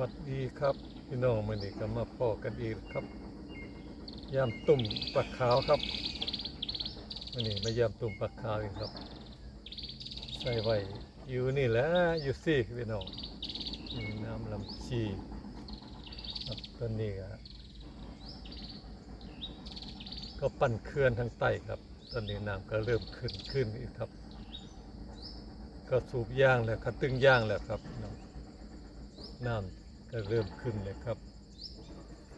วัสดีครับพี่น้องมันนี้ก็มาพอกันอีกครับยามตุ่มปลาขาวครับมันนี้มายามตุ่มปลาขาวอีกครับ ใส่ไว้อยู่นี่แหละอยู่ซี่พี่น้องนี่น้ำลำชีครับตอนนี้ก็ก็ปั่นเคลื่อนทางใต้ครับ ตอนนี้น้ำก็เริ่มขึ้นขึ้นอีกครับ ก็สูบย่างแล้วคัดตึงย่างแล้วครับน้อ งน้ำก็เริ่มขึ้นเลยครับ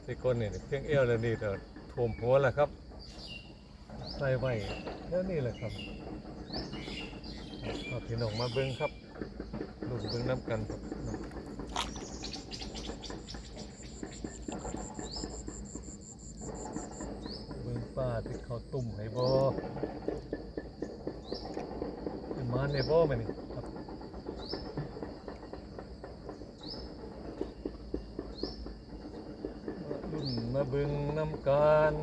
ที่ก้นนี่เพียงเอวแล้วนี่ก็ท่วมหัวแล้วครับ ใส่ไว้แล้วนี่แหละครับเอาพี่น้องมาเบิ้งครับดูเบิ้งน้ำกันครับเบิ้งป้าที่เขาตุ่มให้บ่เป็นมาในบ่ไหมนี่ครับ มาลุ่นมาเบึงน้ำกัน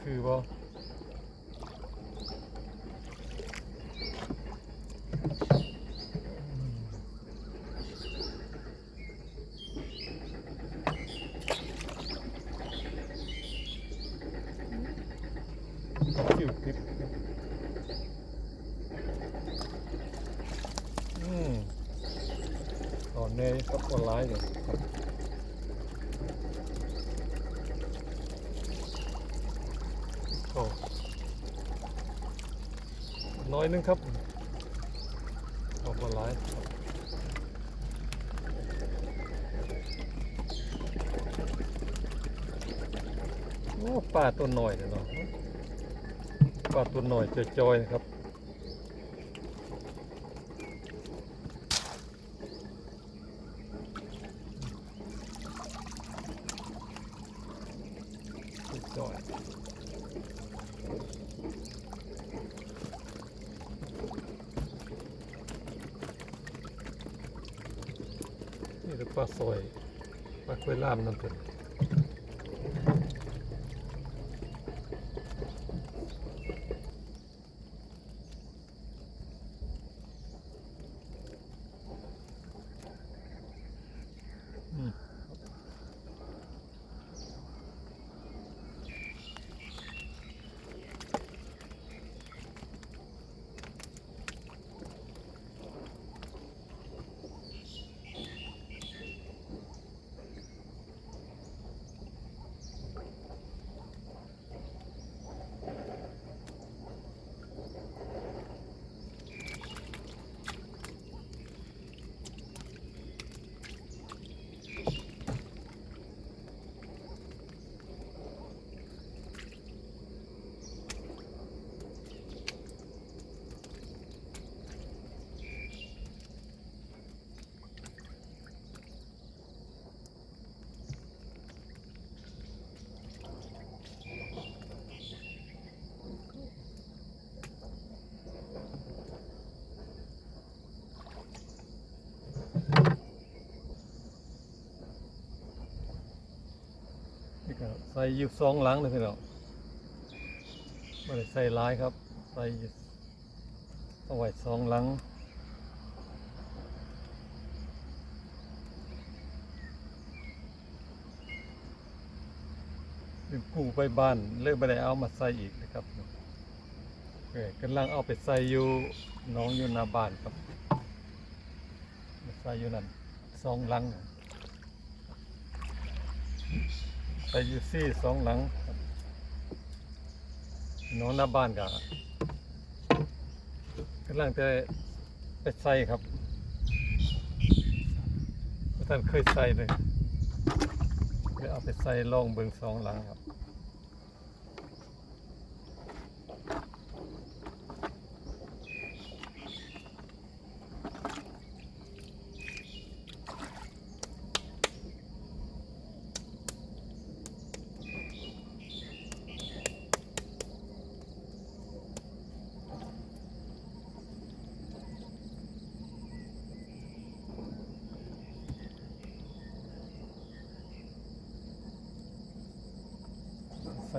คือบ่คิวติดอืม ต อนนี้ก็อนไลน์อยู่โอ้น้อยนึงครับออนไลน์ครับโอ้ปลาตัวหน่อยเนี่ยเนาะปลาตัวหน่อยจอยๆนะครับ สุดยอด นี่คือปลาซอยปาคุยล่ามนั่นเป็นอืม นี่ก็ใส่ยู่สองหลังเลยพี่น้องไม่ได้ใส่ลายครับ ใส่ยู่เอาไว้สองหลังลืมกู้ไปบ้านเลยไม่ได้เอามาใส่อีกนะครับเออกำลังเอาไปใส่อยู่น้องอยู่หน้าบ้านครับใส่อยู่นั่นสองหลัง ไปอยู่ซี่สองหลังครับหนอนหน้าบ้านกับกำลังจะไปใส่ครับท่านเคยใส่เลยเลยเอาไปใส่ลองเบิงสองหลังครับ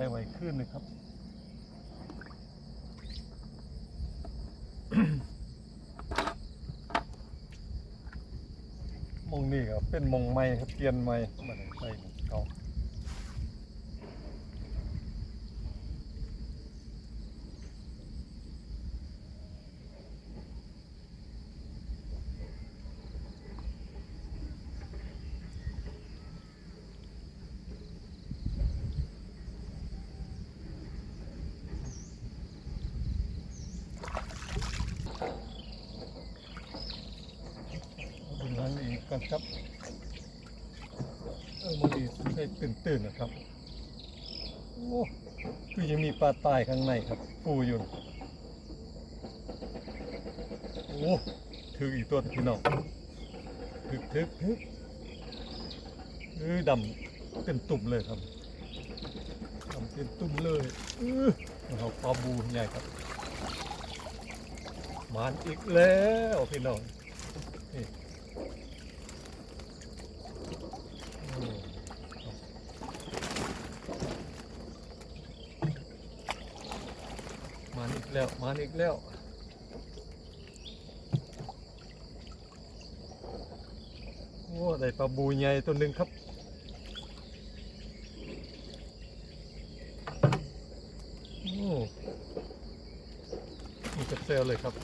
ส่ไหวขึ้นเลยครับ มงนี่ครับเป็นมงไม้ครับเปลี่ยนไม้มาใส่ กก่อนครับเออมันดีได้ตื่นตื่นนะครับ โอ้คือยังมีปลาตายข้างในครับปูอยู่โอ้ถืออีกตัวพี่น้องถึกถึกถึกเออดำเป็นตุ่มเลยครับดำเป็นตุ่มเลยเออเอาปลาบูใหญ่ครับมานอีกแล้วพี่น้องนี่ โอ้มาอีก แล้วมาอีกแล้วโอ้ได้ปลาบูใหญ่ตัวหนึ่งครับโอ้มีกระเซลเลยครับ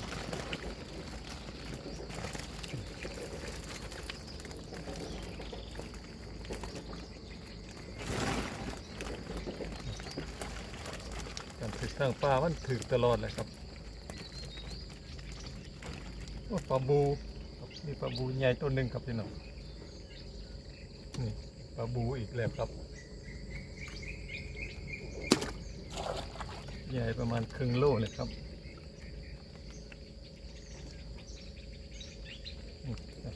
การถือ ทางปลามันถึกตลอดเลยครับปลาบูครับมีปลาบูใหญ่ตัวหนึ่งครับพี่น้องนี่ปลาบูอีกแล้วครับ ใหญ่ประมาณครึ่งโลเลยครับอืมครับ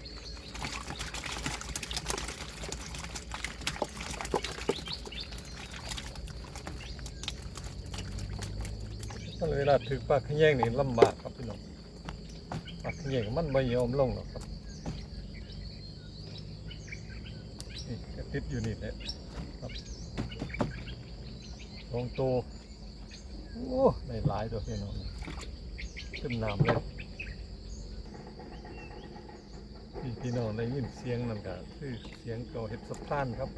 ตอน เวลาถือปลาขยงนี่ลำบากครับพี่น้องปลาขยงมันไม่ยอมลงหรอกครับนี่ติดอยู่นี่แหละครับลงโตวโอ้ได้หลายตัวพี่น้องขึ้นน้ำเลยพี่พี่น้องได้ยินเสียงนั่นก็คือเสียงเก่าเห็ดสะพานครับ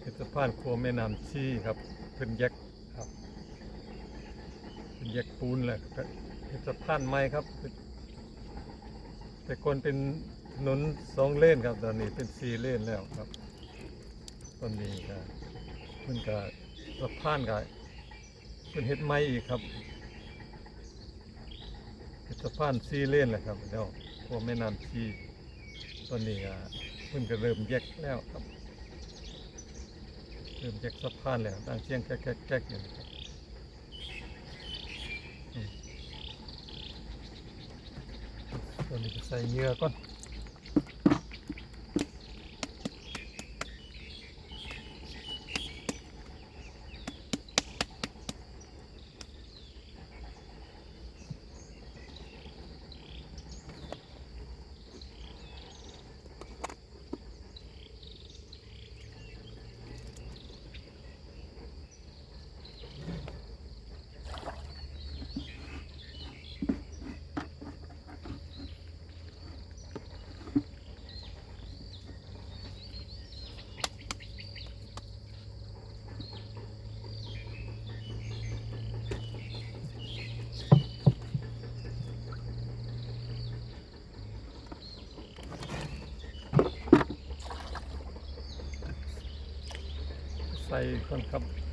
เห็ดสะพานครัวแม่น้ำชีครับเพิ่นแยก เพิ่นแยกปูนแหละก็เห็ดสะพานใหม่ครับ แต่ก่อนเป็นถนนสองเลนครับตอนนี้เป็นสี่เลนแล้วครับ ตอนนี้ก็เพิ่นก็สะพานก็เป็นเฮ็ดไม้อีกครับเฮ็ดสะพานซีเลนแหละครับเดี๋ยวพวกแม่น้ำชีตอนนี้ก็เพิ่นก็เริ่มแยกแล้วครับ เริ่มแยกสะพานแล้วตั้งเชียงแก๊กๆๆอยู่ครับอืม ตัวนี้ก็ใส่เยื่อก่อน ใส่คนขับ พี่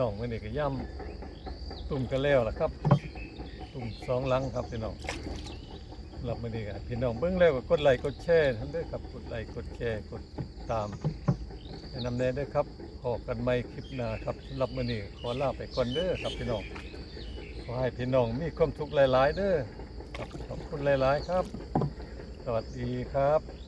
น้องมื่อนี้ก็ย่ำตุ่มกันแล้วล่ะครับ ตุ่มสองลังครับพี่น้องหรับมื่อนี้ก็พี่น้องเบิ่งแล้วก็กดไลค์กดแชร์ทั้งด้วยครับกดไลค์กดแชร์กดติดตามแนะนำแน่ด้วยครับพอกันใหม่คลิปหน้าครับสำหรับมื้อนี้ขอลาไปก่อนเด้อครับพี่น้องขอให้พี่น้องมีความสุกข์หลาย ๆ เด้อครับขอบคุณหลาย ๆ ครับ สวัสดีครับ